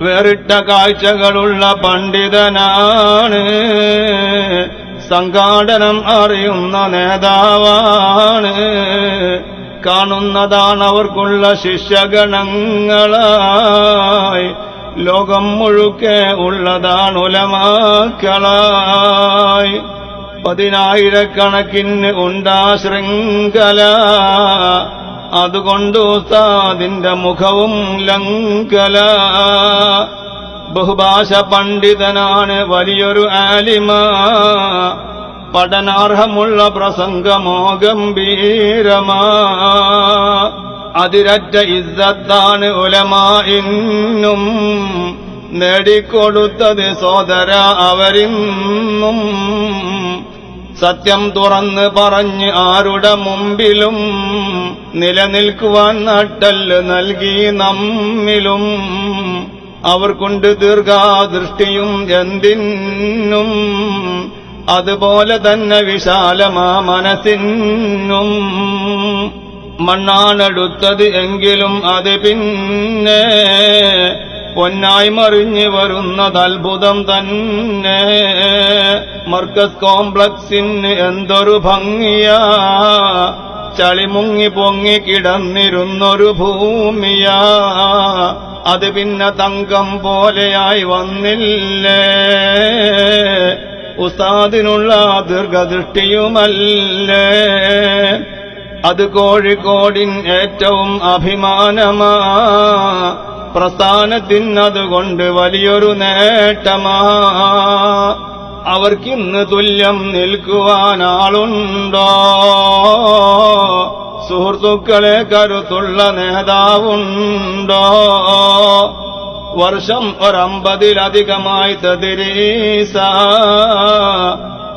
വേറിട്ട കാഴ്ചകളുള്ള പണ്ഡിതനാണ്. സംഘാടനം അറിയുന്ന നേതാവാണ്. കാണുന്നതാണ് അവർക്കുള്ള ശിഷ്യഗണങ്ങളായി. ലോകം മുഴുക്കെ ഉള്ളതാണ് ഉലമാക്കളായി. പതിനായിരക്കണക്കിന് ഉണ്ടാ ശൃംഖല അതുകൊണ്ട് ഉസ്താദിന്റെ മുഖവും ലങ്കല. ബഹുഭാഷ പണ്ഡിതനാണ് വലിയൊരു ആലിമ. പഠനാർഹമുള്ള പ്രസംഗമോ ഗംഭീരമാ അതിരറ്റ ഇസ്സത്താണ് ഉലമാ ഇന്നും. നേടിക്കൊടുത്തത് സോദര അവരിന്നും. സത്യം തുറന്ന് പറഞ്ഞ് ആരുടെ മുമ്പിലും നിലനിൽക്കുവാൻ നട്ടൽ നൽകി നമ്മിലും. അവർക്കുണ്ട് ദീർഘാദൃഷ്ടിയും എന്തിനും അതുപോലെ തന്നെ വിശാലമാ മനസ്സിനും മണ്ണാണെടുത്തത് എങ്കിലും അത് പിന്നെ പൊന്നായി മറിഞ്ഞു വരുന്നത് അത്ഭുതം തന്നെ. മർക്കസ് കോംപ്ലക്സിന് എന്തൊരു ഭംഗിയാ. ചളിമുങ്ങി പൊങ്ങി കിടന്നിരുന്നൊരു ഭൂമിയാ. അത് പിന്നെ തങ്കം പോലെയായി വന്നില്ലേ. ഉസ്താദിനുള്ള ദീർഘദൃഷ്ടിയുമല്ലേ. അത് കോഴിക്കോടിൻ ഏറ്റവും അഭിമാനമാ. പ്രസ്ഥാനത്തിനതുകൊണ്ട് വലിയൊരു നേട്ടമാ. അവർക്കിന്ന് തുല്യം നിൽക്കുവാനാളുണ്ടോ സുഹൃത്തുക്കളെ കരുത്തുള്ള നേതാവുണ്ടോ? വർഷം ഒരമ്പതിലധികമായി തതിരീസ.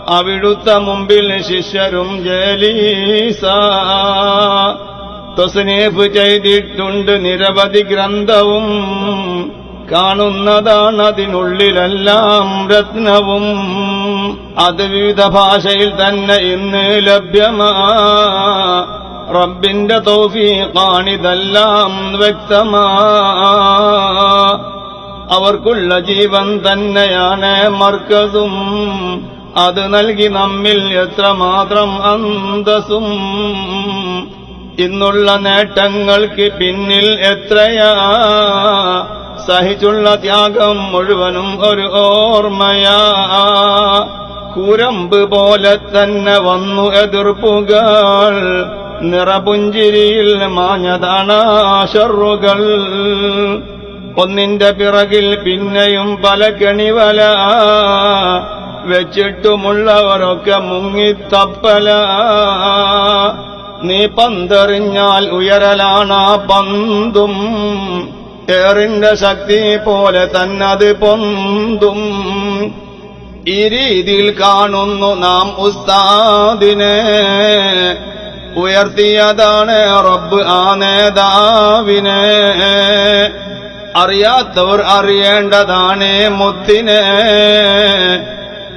അവിടുത്തെ മുമ്പിൽ ശിഷ്യരും ജലീസ. തൊസ്നേഫ് ചെയ്തിട്ടുണ്ട് നിരവധി ഗ്രന്ഥവും. കാണുന്നതാണ് അതിനുള്ളിലെല്ലാം രത്നവും. അത് വിവിധ ഭാഷയിൽ തന്നെ ഇന്ന് ലഭ്യമാ. റബ്ബിന്റെ തൗഫീഖാണിതെല്ലാം വ്യക്തമാ. അവർക്കുള്ള ജീവൻ തന്നെയാണ് മർക്കസും. അത് നൽകി നമ്മിൽ എത്രമാത്രം അന്തസ്സും. ഇന്നുള്ള നേട്ടങ്ങൾക്ക് പിന്നിൽ എത്രയാ? സഹിച്ചുള്ള ത്യാഗം മുഴുവനും ഒരു ഓർമ്മയാ. കുരമ്പ് പോലെ തന്നെ വന്നു എതിർപ്പുകൾ നിറപുഞ്ചിരിയിൽ മാഞ്ഞതാണാഷറുകൾ ഒന്നിന്റെ പിറകിൽ പിന്നെയും പല കെണിവല. വെച്ചിട്ടുമുള്ളവരൊക്കെ മുങ്ങിത്തപ്പല. നീ പന്തെറിഞ്ഞാൽ ഉയരലാണാ പന്തും. ഏറിന്റെ ശക്തി പോലെ തന്നത് പൊന്തും. ഈ രീതിയിൽ കാണുന്നു നാം ഉസ്താദിനെ. ഉയർത്തിയതാണ് റബ്ബ് ആ നേതാവിനെ. അറിയാത്തവർ അറിയേണ്ടതാണ് മുത്തിനെ.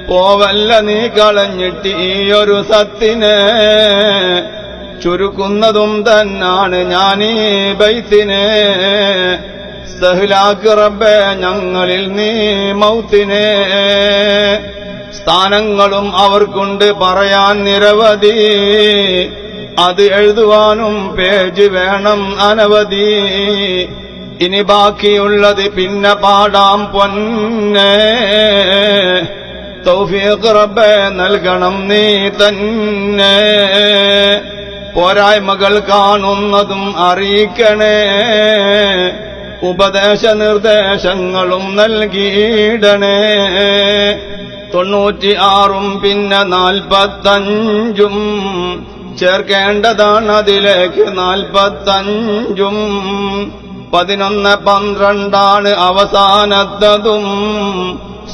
പോവല്ല നീ കളഞ്ഞിട്ട് ഈ ഒരു സത്തിനെ. ചുരുക്കുന്നതും തന്നാണ് ഞാനീ ബൈത്തിനെ. സഹിലാക്ക് റബ്ബെ ഞങ്ങളിൽ നീ മൗത്തിനെ. സ്ഥാനങ്ങളും അവർക്കുണ്ട് പറയാൻ നിരവധി. അത് എഴുതുവാനും പേജ് വേണം അനവധി. ഇനി ബാക്കിയുള്ളത് പിന്നെ പാടാം പൊന്നെ. തൗഫീഖ് റബ്ബെ നൽകണം നീ തന്നെ. പോരായ്മകൾ കാണുന്നതും അറിയിക്കണേ. ഉപദേശ നിർദ്ദേശങ്ങളും നൽകിയിടണേ. തൊണ്ണൂറ്റി ആറും പിന്നെ നാൽപ്പത്തഞ്ചും. ചേർക്കേണ്ടതാണ് അതിലേക്ക് നാൽപ്പത്തഞ്ചും. പതിനൊന്ന് പന്ത്രണ്ടാണ് അവസാനത്തതും.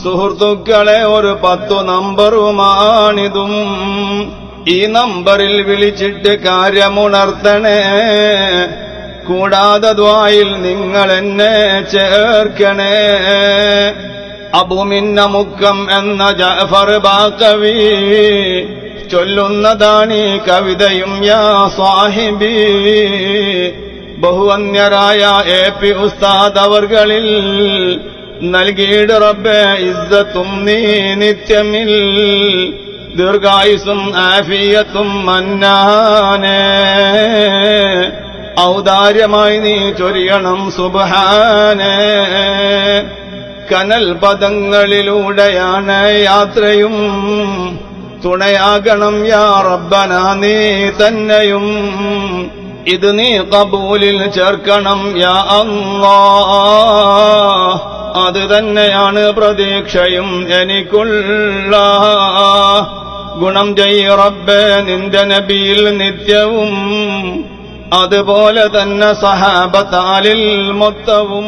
സുഹൃത്തുക്കളെ ഒരു പത്തു നമ്പറുമാണിതും. ഈ നമ്പറിൽ വിളിച്ചിട്ട് കാര്യമുണർത്തണേ. കൂടാതെ ദ്വായിൽ നിങ്ങൾ എന്നെ ചേർക്കണേ. അബുമിന്ന മുക്കം എന്ന ജഫർ ബാക്കവി ചൊല്ലുന്നതാണ് ഈ കവിതയും യാ സ്വാഹിബി. ബഹുവന്യരായ എ പി ഉസ്താദ് അവർകളിൽ നൽകിയിട് റബ്ബെ ഇസ്സത്തും നീ നിത്യമിൽ. ദീർഘായുസും ആഫിയത്തും മന്നാനേ. ഔദാര്യമായി നീ ചൊരിയണം സുബാനേ കനൽ പദങ്ങളിലൂടെയാണ് യാത്രയും. തുണയാകണം യാ റബ്ബന നീ തന്നെയും. ഇത് നീ കബൂലിൽ ചേർക്കണം യാ അല്ലാ അത് തന്നെയാണ് പ്രതീക്ഷയും എനിക്കുള്ള. ഗുണം ചെയ്യ റബ്ബേ നിന്റെ നബിയിൽ നിത്യവും. അതുപോലെ തന്നെ സഹാബത്താലിൽ മൊത്തവും.